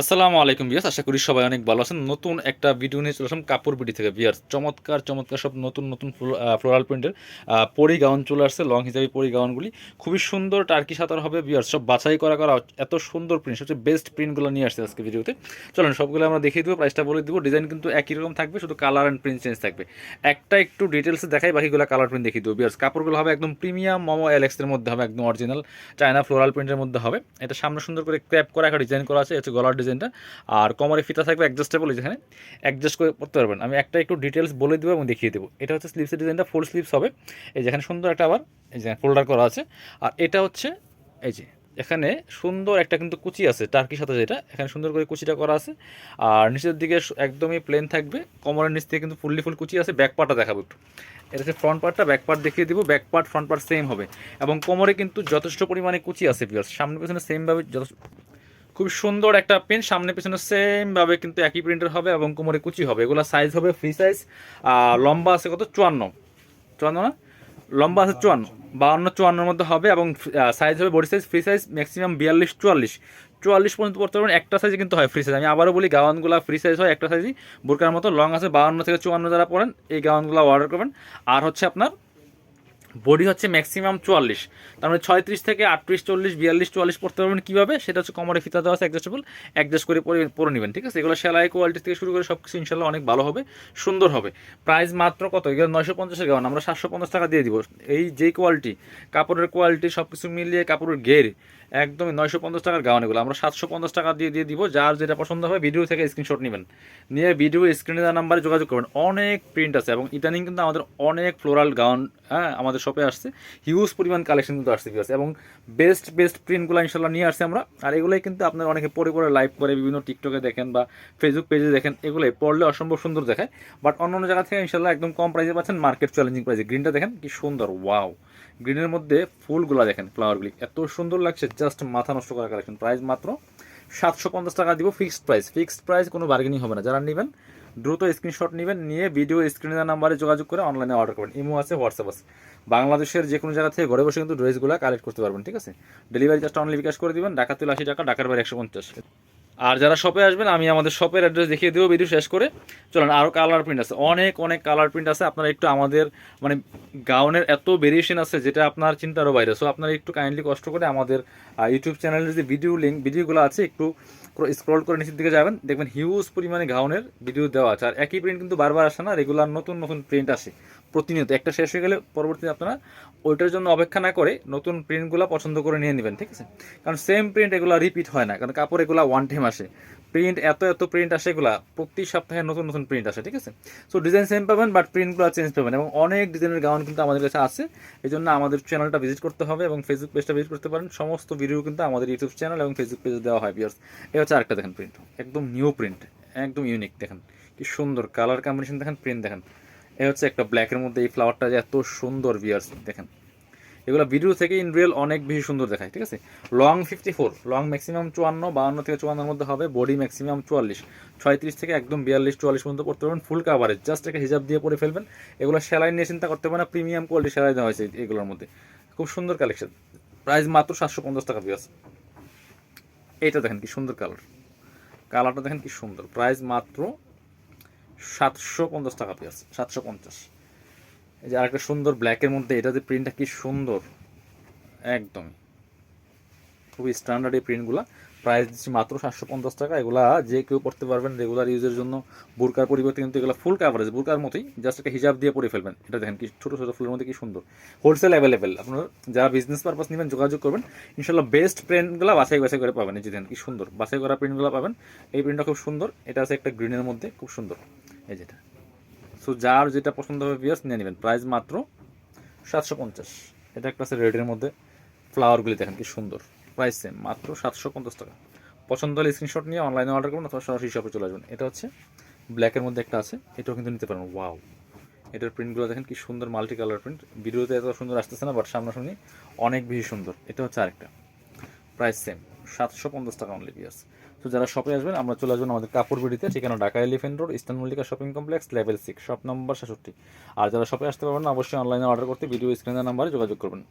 আসসালামু আলাইকুম বিয়াস আশা করি সবাই অনেক ভালো আছেন। নতুন একটা ভিডিও নিয়ে চলে আসলাম কাপড় বিডি থেকে। বিয়ার্স চমৎকার চমৎকার সব নতুন নতুন ফ্লোরাল প্রিন্টের পরি গাউন চলে আসছে লং হিসাবে পরি গাউনগুলি খুবই সুন্দর টার্কি সাঁতার হবে বিয়ার্স সব বাছাই করা করা, এত সুন্দর প্রিন্ট সবচেয়ে বেস্ট প্রিন্টগুলো নিয়ে আসছে আজকে ভিডিওতে চলুন, সবগুলো আমরা দেখিয়ে দেবো প্রাইসটা বলে দেবো। ডিজাইন কিন্তু একই রকম থাকবে, শুধু কালার অ্যান্ড প্রিন্ট চেঞ্জ থাকবে। একটা একটু ডিটেলসে দেখাই, বাকিগুলো কালার প্রিন্ট দেখিয়ে দেবো বিয়ার্স কাপড়গুলো হবে একদম প্রিমিয়াম মোমো এলেক্সের মধ্যে হবে, একদম অরিজিনাল চায়না ফ্লোরাল প্রিন্টের মধ্যে হবে। এটা সামনে সুন্দর করে ক্র্যাপ করা, একটা ডিজাইন করা আছে হচ্ছে গলার ডিজাইনটা আর কোমরে ফিতা থাকবে অ্যাডজাস্টেবল যেখানে অ্যাডজাস্ট করে পড়তে পারবেন। আমি একটা একটু ডিটেলস বলে দেবো এবং দেখিয়ে দেবো। এটা হচ্ছে স্লিপসের ডিজাইনটা ফুল স্লিপস হবে। এই যেখানে সুন্দর একটা আবার, এই যে ফোল্ডার করা আছে। আর এটা হচ্ছে, এই যে এখানে সুন্দর একটা কিন্তু কুচি আছে টার্কির সাথে যেটা। এখানে সুন্দর করে কুচিটা করা আছে। আর নিচের দিকে একদমই প্লেন থাকবে। কোমরের নিচ থেকে কিন্তু ফুললি ফুল কুচি আছে। ব্যাক পার্টটা দেখাবো একটু। এটা হচ্ছে ফ্রন্ট পার্টটা ব্যাক পার্ট দেখিয়ে দিব। Back part front part same হবে। এবং কোমরে কিন্তু যথেষ্ট পরিমাণে কুচি আছে বিয়ার্স সামনে পেছনে সেমভাবে যথেষ্ট খুব সুন্দর একটা পেন সামনে পেছনে সেমভাবে কিন্তু একই প্রিন্টের হবে এবং কোমরে কুচি হবে। এগুলো সাইজ হবে ফ্রি সাইজ লম্বা আছে কত? চুয়ান্ন। চুয়ান্ন না? লম্বা আছে চুয়ান্ন। বাউন্ন, চুয়ান্নর মধ্যে হবে এবং সাইজ হবে body size free size maximum বিয়াল্লিশ, চুয়াল্লিশ। চুয়াল্লিশ পর্যন্ত পড়তে একটা সাইজে কিন্তু হয় ফ্রি সাইজ আমি আবারও বলি, গাউনগুলো ফ্রি সাইজ হয়, একটা সাইজই বোরকার মতো লং আছে, বাউন্ন থেকে চুয়ান্ন যারা পড়েন, এই গাউনগুলো অর্ডার করবেন। আর হচ্ছে আপনার বডি হচ্ছে ম্যাক্সিমাম চুয়াল্লিশ। তার মানে ছয়ত্রিশ থেকে আটত্রিশ, চল্লিশ, বিয়াল্লিশ, চুয়াল্লিশ পড়তে পারবেন কীভাবে? সেটা হচ্ছে কোমরে ফিতা দেওয়া আছে অ্যাডজাস্টেবল অ্যাডজাস্ট করে পরে পরে নেবেন, ঠিক আছে? এগুলো সেলাই কোয়ালিটি থেকে শুরু করে সব কিছু ইনশাল্লাহ অনেক ভালো হবে, সুন্দর হবে। প্রাইস মাত্র কত? এগুলো নয়শো পঞ্চাশের গাউন, আমরা সাতশো পঞ্চাশ টাকা দিয়ে দিব। এই যেই কোয়ালিটি কাপড়ের কোয়ালিটি সব কিছু মিলিয়ে কাপড়ের ঘের একদমই নয়শো পঞ্চাশ টাকার গাউন এগুলো। আমরা সাতশো পঞ্চাশ টাকা দিয়ে দিয়ে দিব। যার যেটা পছন্দ হবে ভিডিও থেকে স্ক্রিনশট নেবেন। নিয়ে ভিডিও স্ক্রিনে দেওয়ার নাম্বারে যোগাযোগ করবেন। অনেক প্রিন্ট আছে এবং ইদানিং কিন্তু আমাদের অনেক ফ্লোরাল গাউন হ্যাঁ আমাদের শপে আসছে। হিউজ পরিমাণ কালেকশন কিন্তু আসছে আছে এবং বেস্ট বেস্ট প্রিন্টগুলো ইনশাল্লাহ নিয়ে আসছে আমরা। আর এগুলোই কিন্তু আপনার অনেকে পরে পরে লাইভ করে, বিভিন্ন টিকটকে দেখেন বা ফেসবুক পেজে দেখেন, এগুলোই পড়লে অসম্ভব সুন্দর দেখায়। বাট অন্য অন্য জায়গা থেকে ইনশাল্লাহ একদম কম প্রাইসে পাচ্ছেন মার্কেট চ্যালেঞ্জিং প্রাইসে গ্রিনটা দেখেন, কি সুন্দর ওয়াও গ্রিনের মধ্যে ফুলগুলো দেখেন ফ্লাওয়ারগুলি এত সুন্দর লাগছে জাস্ট মাথা নষ্ট করা কালেকশন প্রাইস মাত্র সাতশো পঞ্চাশ টাকা দিব ফিক্সড প্রাইস ফিক্সড প্রাইস কোনো বার্গেনিং হবে না। যারা নেবেন দ্রুত স্ক্রিনশট নেবেন, নিয়ে ভিডিও স্ক্রিনের নাম্বারে যোগাযোগ করে অনলাইনে অর্ডার করবেন। ইমো আছে হোয়াটসঅ্যাপ আছে। বাংলাদেশের যে কোনো জায়গা থেকে ঘরে বসে কিন্তু ড্রেসগুলো কালেক্ট করতে পারবেন, ঠিক আছে? ডেলিভারি চার্জটা অনলি বিকাশ করে দেবেন ঢাকা তুলে আশি টাকা, ঢাকার বাইরে একশো পঞ্চাশ। আর যারা শপে আসবেন, আমি আমাদের শপের অ্যাড্রেস দেখিয়ে দেবো ভিডিও শেষ করে। চলুন আরও কালার প্রিন্ট আছে। অনেক অনেক কালার প্রিন্ট আছে। আপনারা একটু আমাদের মানে গাউনের এত ভেরিয়েশন আছে যেটা আপনার চিন্তারও বাইরে। সো আপনারা একটু কাইন্ডলি কষ্ট করে আমাদের ইউটিউব চ্যানেলের যে ভিডিও লিঙ্ক ভিডিওগুলো আছে, একটু স্ক্রল করে নিচের দিকে যাবেন। দেখবেন হিউজ পরিমাণে গাউনের ভিডিও দেওয়া আছে। আর একই প্রিন্ট কিন্তু বারবার আসে না রেগুলার নতুন নতুন প্রিন্ট আসে। প্রতিনিয়ত, একটা শেষ হয়ে গেলে পরবর্তীতে আপনারা ওইটার জন্য অপেক্ষা না করে নতুন প্রিন্টগুলো পছন্দ করে নিয়ে নেবেন, ঠিক আছে? কারণ সেম প্রিন্ট এগুলো রিপিট হয় না, কারণ কাপড় এগুলো ওয়ান টাইম আসে। প্রিন্ট এত এত প্রিন্ট আসে এগুলো, প্রতি সপ্তাহে নতুন নতুন প্রিন্ট আসে, ঠিক আছে? সো ডিজাইন সেম পাবেন বাট প্রিন্টগুলো চেঞ্জ পাবেন, এবং অনেক ডিজাইনের গাউন কিন্তু আমাদের কাছে আছে। এই জন্য আমাদের চ্যানেলটা ভিজিট করতে হবে এবং ফেসবুক পেজটা ভিজিট করতে পারেন। সমস্ত ভিডিও কিন্তু আমাদের ইউটিউব চ্যানেল এবং ফেসবুক পেজে দেওয়া হয় বিয়ার্স এ হচ্ছে আরেকটা দেখেন প্রিন্ট একদম নিউ প্রিন্ট একদম ইউনিক দেখেন। কি সুন্দর কালার কম্বিনেশন দেখেন প্রিন্ট দেখেন। এ হচ্ছে একটা ব্ল্যাকের মধ্যে এই ফ্লাওয়ারটা যে এত সুন্দর বিয়ার্স দেখেন। এগুলো ভিডিও থেকে ইন রিয়েল অনেক বেশি সুন্দর দেখায়, ঠিক আছে? Long fifty four long maximum চুয়ান্ন, বাউন্ন থেকে চুয়ান্নর মধ্যে হবে বডি ম্যাক্সিমাম চুয়াল্লিশ। ছয়ত্রিশ থেকে একদম বিয়াল্লিশ, চুয়াল্লিশ পর্যন্ত পড়তে পারবেন ফুল কাভারেজ জাস্ট একটা হিসাব দিয়ে পরে ফেলবেন। এগুলো সেলাই নিয়ে চিন্তা করতে পারেন প্রিমিয়াম কোয়ালিটি সেলাই দেওয়া হয়েছে এগুলোর মধ্যে। খুব সুন্দর কালেকশন প্রাইস মাত্র সাতশো পঞ্চাশ টাকা বিয়াস এইটা দেখেন কি সুন্দর কালার কালারটা দেখেন কি সুন্দর। প্রাইস মাত্র সাতশো পঞ্চাশ টাকা পেঁয়াজ সাতশো পঞ্চাশ। এই যে আরেকটা সুন্দর ব্ল্যাকের মধ্যে এটা যে প্রিন্টটা কি সুন্দর। একদম খুবই স্ট্যান্ডার্ড এই প্রিন্টগুলো প্রাইস দিচ্ছি মাত্র সাতশো পঞ্চাশ টাকা। এগুলা যে কেউ পড়তে পারবেন রেগুলার ইউজের জন্য। বুরকার পরিবর্তে কিন্তু এগুলো ফুল কাভারেজ বুরকার মতোই। জাস্ট একটা হিসাব দিয়ে পরে ফেলবেন। এটা দেখেন কি ছোটো ছোটো ফুলের মধ্যে কি সুন্দর। হোলসেল অ্যাভেলেবেল আপনার যারা বিজনেস পারপাস নেবেন, যোগাযোগ করবেন। ইনশাল্লাহ বেস্ট প্রিন্টগুলো বাছাই বাছাই করে পাবেন। এই যে দেখেন কি সুন্দর। বাছাই করা প্রিন্টগুলো পাবেন। এই প্রিন্টটা খুব সুন্দর। এটা আছে একটা গ্রিনের মধ্যে, খুব সুন্দর। এই যেটা। সো যার যেটা পছন্দ হবে বিয়ার্স নিয়ে নেবেন। প্রাইস মাত্র সাতশো পঞ্চাশ। এটা একটা আছে রেডের মধ্যে। ফ্লাওয়ারগুলি দেখেন কি সুন্দর। প্রাইস সেম মাত্র সাতশো পঞ্চাশ টাকা। পছন্দ হলে স্ক্রিনশট নিয়ে অনলাইনে অর্ডার করুন অথবা সরাসরি শপে চলে আসবেন। এটা হচ্ছে ব্ল্যাকের মধ্যে একটা আছে, এটাও কিন্তু নিতে পারেন। ওয়াও এটার প্রিন্টগুলো দেখেন কি সুন্দর মাল্টি কালার প্রিন্ট ভিডিওতে এত সুন্দর আসতেছে না বাট সামনাসামনি অনেক বেশি সুন্দর। এটা হচ্ছে আরেকটা। প্রাইস সেম সাতশো পঞ্চাশ টাকা অনলি বিয়ার্স তো যারা শপে আসবেন, আমরা চলে আসবেন আমাদের কাপড় বিড়িতে, ঠিকানা Dhaka elephant road eastern Mallika shopping complex level six shop নম্বর সাতষট্টি আর যারা শপে আসতে পারবেন অবশ্যই অনলাইনে অর্ডার করতে ভিডিও স্ক্রিনের নাম্বারে যোগাযোগ করবেন।